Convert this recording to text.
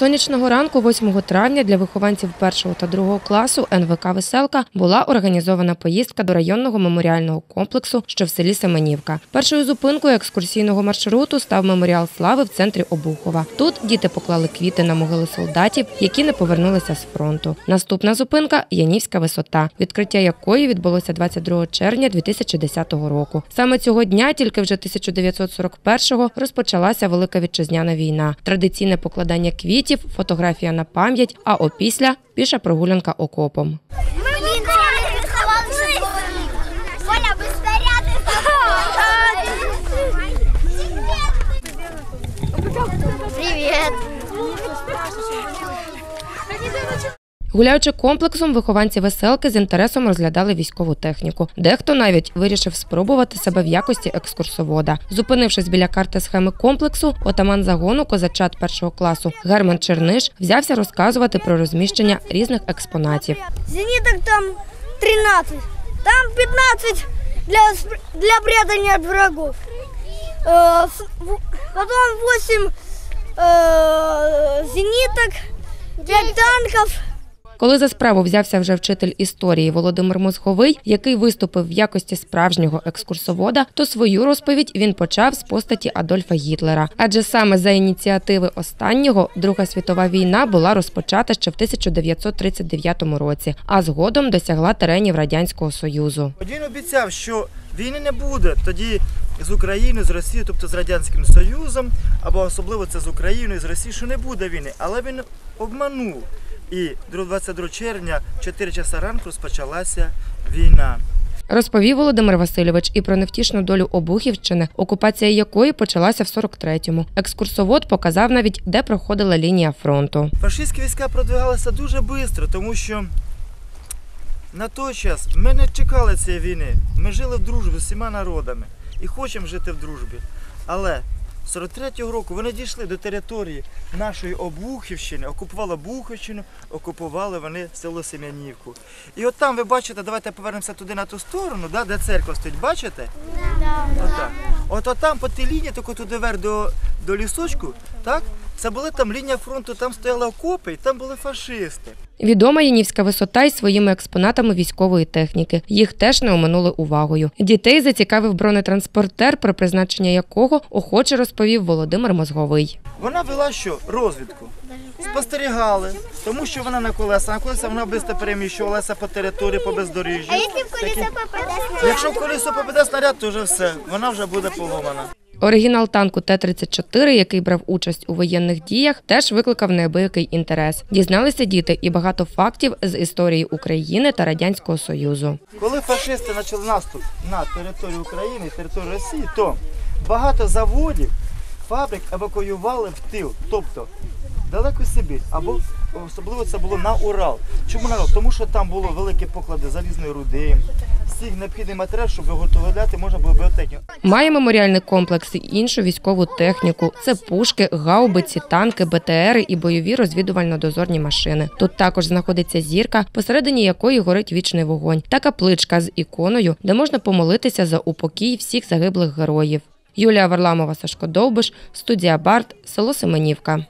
Сонячного ранку, 8 травня, для вихованців першого та другого класу НВК Веселка була організована поїздка до районного меморіального комплексу, що в селі Семенівка. Першою зупинкою екскурсійного маршруту став меморіал слави в центрі Обухова. Тут діти поклали квіти на могили солдатів, які не повернулися з фронту. Наступна зупинка Янівська висота, відкриття якої відбулося 22 червня 2010 року. Саме цього дня, тільки вже 1941-го, розпочалася Велика вітчизняна війна. Традиційне покладання квітів, фотографія на пам'ять, а опісля піша прогулянка окопом. Привіт. Гуляючи комплексом, вихованці веселки з інтересом розглядали військову техніку. Дехто навіть вирішив спробувати себе в якості екскурсовода. Зупинившись біля карти схеми комплексу, отаман загону козачат першого класу Герман Черниш взявся розказувати про розміщення різних експонатів. Зениток там 13, там 15 для, для прятания от врагов. Э, с- в- потом 8 э, зениток, 5 танков. Коли за справу взявся вже вчитель історії Володимир Мозговий, який виступив в якості справжнього екскурсовода, то свою розповідь він почав з постаті Адольфа Гітлера. Адже саме за ініціативи останнього Друга світова війна була розпочата ще в 1939 році, а згодом досягла теренів радянського союзу. Він обіцяв, що війни не буде тоді з Україною, з Росією, тобто з Радянським Союзом, або особливо це з Україною, з Росією, що не буде війни. Але він обманув. І 22 червня, в 4 часа ранку, розпочалася війна. Розповів Володимир Васильович і про невтішну долю Обухівщини, окупація якої почалася в 43-му. Екскурсовод показав навіть, де проходила лінія фронту. Фашистські війська продвигалися дуже швидко, тому що на той час ми не чекали цієї війни. Ми жили в дружбі з усіма народами і хочемо жити в дружбі. Але 43-го року вони дійшли до території нашої Обухівщини, окупували Бухівщину, окупували вони село Сем'янівку. І от там ви бачите, давайте повернемося туди на ту сторону, да, де церква стоїть, бачите? Отак. От, от там по тій лінії, тільки туди вверх до, до лісочку, так? Це була там лінія фронту, там стояли окопи, і там були фашисти. Відома Янівська висота із своїми експонатами військової техніки. Їх теж не оминули увагою. Дітей зацікавив бронетранспортер, про призначення якого охоче розповів Володимир Мозговий. Вона вела що? Розвідку. Спостерігали, тому що вона на колеса, на колеса вона швидко переміщувалася по території, по бездоріжжю. А якщо в колесо попаде снаряд? Якщо в колесо попаде снаряд, то вже все, вона вже буде поломана. Оригінал танку Т-34, який брав участь у воєнних діях, теж викликав неабиякий інтерес. Дізналися діти і багато фактів з історії України та радянського союзу. Коли фашисти почали наступ на територію України територію Росії, то багато заводів, фабрик евакуювали в тил, тобто далеко Сибір, або особливо це було на Урал. Чому на Урал? Тому що там було великі поклади залізної руди, всіх необхідний матеріал, щоб виготовляти можна було біотехніку. Має меморіальний комплекс і іншу військову техніку. Це пушки, гаубиці, танки, БТРи і бойові розвідувально-дозорні машини. Тут також знаходиться зірка, посередині якої горить вічний вогонь, та капличка з іконою, де можна помолитися за упокій всіх загиблих героїв. Юлія Варламова, Сашко Довбиш, студія Барт, село Семенівка.